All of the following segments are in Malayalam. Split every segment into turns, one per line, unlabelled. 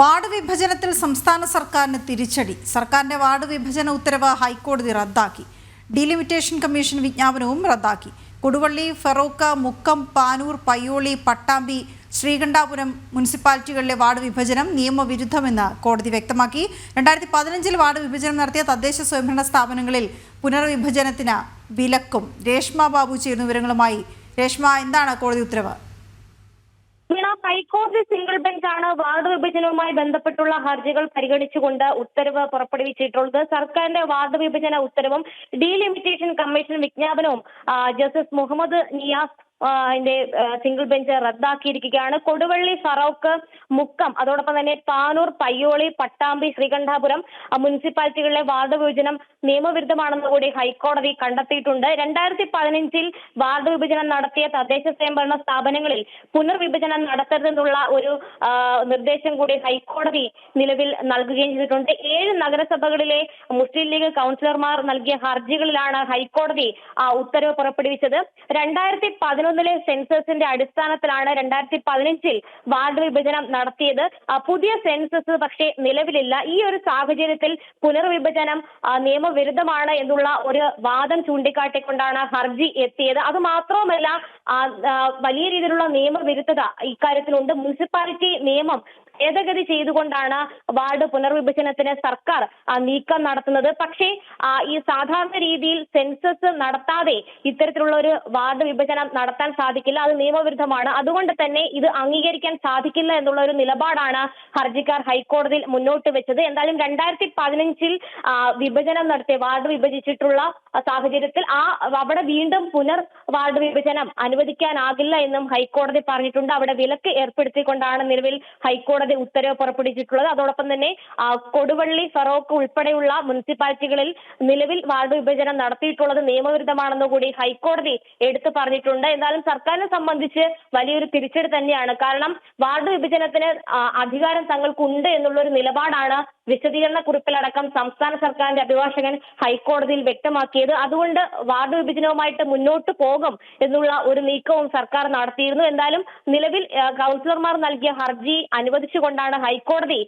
വാർഡ് വിഭജനത്തിൽ സംസ്ഥാന സർക്കാരിന് തിരിച്ചടി. സർക്കാരിന്റെ വാർഡ് വിഭജന ഉത്തരവ് ഹൈക്കോടതി റദ്ദാക്കി. ഡിലിമിറ്റേഷൻ കമ്മീഷൻ വിജ്ഞാപനവും റദ്ദാക്കി. കൊടുവള്ളി ഫെറോക്ക മുക്കം പാനൂർ പയ്യോളി പട്ടാമ്പി ശ്രീകണ്ഠാപുരം മുനിസിപ്പാലിറ്റികളിലെ വാർഡ് വിഭജനം നിയമവിരുദ്ധമെന്ന് കോടതി വ്യക്തമാക്കി. രണ്ടായിരത്തി പതിനഞ്ചിൽ വാർഡ് വിഭജനം നടത്തിയ തദ്ദേശ സ്വയംഭരണ സ്ഥാപനങ്ങളിൽ പുനർവിഭജനത്തിന് വിലക്കും. രേഷ്മ ബാബു ചേരുന്ന വിവരങ്ങളുമായി രേഷ്മ എന്താണ് കോടതി ഉത്തരവ്?
ഹൈക്കോടതി സിംഗിൾ ബെഞ്ചാണ് വാർഡ് വിഭജനവുമായി ബന്ധപ്പെട്ടുള്ള ഹർജികൾ പരിഗണിച്ചുകൊണ്ട് ഉത്തരവ് പുറപ്പെടുവിച്ചിട്ടുള്ളത്. സർക്കാരിന്റെ വാർഡ് വിഭജന ഉത്തരവും ഡീലിമിറ്റേഷൻ കമ്മീഷൻ വിജ്ഞാപനവും ജസ്റ്റിസ് മുഹമ്മദ് നിയാസ് ആ, ന്റെ ആ, സിംഗിൾ ബെഞ്ച് റദ്ദാക്കിയിരിക്കുകയാണ്. കൊടുവള്ളി ഫറോക്ക് മുക്കം അതോടൊപ്പം തന്നെ താനൂർ പയ്യോളി പട്ടാമ്പി ശ്രീകണ്ഠാപുരം മുനിസിപ്പാലിറ്റികളിലെ വാർഡ് വിഭജനം നിയമവിരുദ്ധമാണെന്ന് കൂടി ഹൈക്കോടതി കണ്ടെത്തിയിട്ടുണ്ട്. രണ്ടായിരത്തി പതിനഞ്ചിൽ വാർഡ് വിഭജനം നടത്തിയ തദ്ദേശ സ്വയംഭരണ സ്ഥാപനങ്ങളിൽ പുനർവിഭജനം നടത്തരുതെന്നുള്ള ഒരു നിർദ്ദേശം കൂടി ഹൈക്കോടതി നിലവിൽ നൽകുകയും ചെയ്തിട്ടുണ്ട്. ഏഴ് നഗരസഭകളിലെ മുസ്ലിം ലീഗ് കൗൺസിലർമാർ നൽകിയ ഹർജികളിലാണ് ഹൈക്കോടതി ഉത്തരവ് പുറപ്പെടുവിച്ചത്. രണ്ടായിരത്തി പതിനൊന്നിലെ സെൻസസിന്റെ അടിസ്ഥാനത്തിലാണ് രണ്ടായിരത്തി പതിനഞ്ചിൽ വാർഡ് വിഭജനം നടത്തിയത്. പുതിയ സെൻസസ് പക്ഷേ നിലവിലില്ല. ഈ ഒരു സാഹചര്യത്തിൽ പുനർവിഭജനം നിയമവിരുദ്ധമാണ് എന്നുള്ള ഒരു വാദം ചൂണ്ടിക്കാട്ടിക്കൊണ്ടാണ് ഹർജി എത്തിയത്. അത് മാത്രവുമല്ല വലിയ രീതിയിലുള്ള നിയമവിരുദ്ധത ഇക്കാര്യത്തിലുണ്ട്. മുനിസിപ്പാലിറ്റി നിയമം ഭേദഗതി ചെയ്തുകൊണ്ടാണ് വാർഡ് പുനർവിഭജനത്തിന് സർക്കാർ നീക്കം നടത്തുന്നത്. പക്ഷേ ഈ സാധാരണ രീതിയിൽ സെൻസസ് നടത്താതെ ഇത്തരത്തിലുള്ള ഒരു വാർഡ് വിഭജനം നടത്താൻ സാധിക്കില്ല. അത് നിയമവിരുദ്ധമാണ്. അതുകൊണ്ട് തന്നെ ഇത് അംഗീകരിക്കാൻ സാധിക്കില്ല എന്നുള്ള ഒരു നിലപാടാണ് ഹർജിക്കാർ ഹൈക്കോടതിയിൽ മുന്നോട്ട് വെച്ചത്. എന്തായാലും രണ്ടായിരത്തി പതിനഞ്ചിൽ വിഭജനം നടത്തിയ വാർഡ് വിഭജിച്ചിട്ടുള്ള സാഹചര്യത്തിൽ ആ അവിടെ വീണ്ടും പുനർ വാർഡ് വിഭജനം അനുവദിക്കാനാകില്ല എന്നും ഹൈക്കോടതി പറഞ്ഞിട്ടുണ്ട്. അവിടെ വിലക്ക് ഏർപ്പെടുത്തിക്കൊണ്ടാണ് നിലവിൽ ഹൈക്കോടതി ഉത്തരവ് പുറപ്പെടുവിച്ചിട്ടുള്ളത്. അതോടൊപ്പം തന്നെ കൊടുവള്ളി ഫറോക്ക് ഉൾപ്പെടെയുള്ള മുനിസിപ്പാലിറ്റികളിൽ നിലവിൽ വാർഡ് വിഭജനം നടത്തിയിട്ടുള്ളത് നിയമവിരുദ്ധമാണെന്ന് കൂടി ഹൈക്കോടതി എടുത്തു പറഞ്ഞിട്ടുണ്ട്. എന്നാലും സർക്കാരിനെ സംബന്ധിച്ച് വലിയൊരു തിരിച്ചടി തന്നെയാണ്. കാരണം വാർഡ് വിഭജനത്തിന് അധികാരം തങ്ങൾക്കുണ്ട് എന്നുള്ള ഒരു നിലപാടാണ് വിശദീകരണ കുറിപ്പിലടക്കം സംസ്ഥാന സർക്കാരിന്റെ അഭിഭാഷകൻ ഹൈക്കോടതിയിൽ വ്യക്തമാക്കിയത്. അതുകൊണ്ട് വാർഡ് വിഭജനവുമായിട്ട് മുന്നോട്ട് പോകും എന്നുള്ള ഒരു നീക്കവും സർക്കാർ നടത്തിയിരുന്നു. എന്തായാലും നിലവിൽ കൗൺസിലർമാർ നൽകിയ ഹർജി അനുവദിച്ചുകൊണ്ടാണ് ഹൈക്കോടതി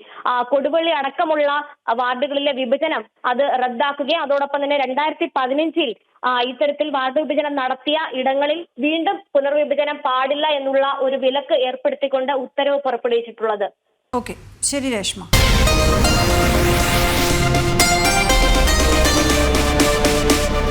കൊടുവള്ളി അടക്കമുള്ള വാർഡുകളിലെ വിഭജനം അത് റദ്ദാക്കുകയും അതോടൊപ്പം തന്നെ രണ്ടായിരത്തി പതിനഞ്ചിൽ ഇത്തരത്തിൽ വാർഡ് വിഭജനം നടത്തിയ ഇടങ്ങളിൽ വീണ്ടും പുനർവിഭജനം പാടില്ല എന്നുള്ള ഒരു വിലക്ക് ഏർപ്പെടുത്തിക്കൊണ്ട് ഉത്തരവ് പുറപ്പെടുവിച്ചിട്ടുള്ളത്.
ഓക്കെ. ശരി രേഷ്മ.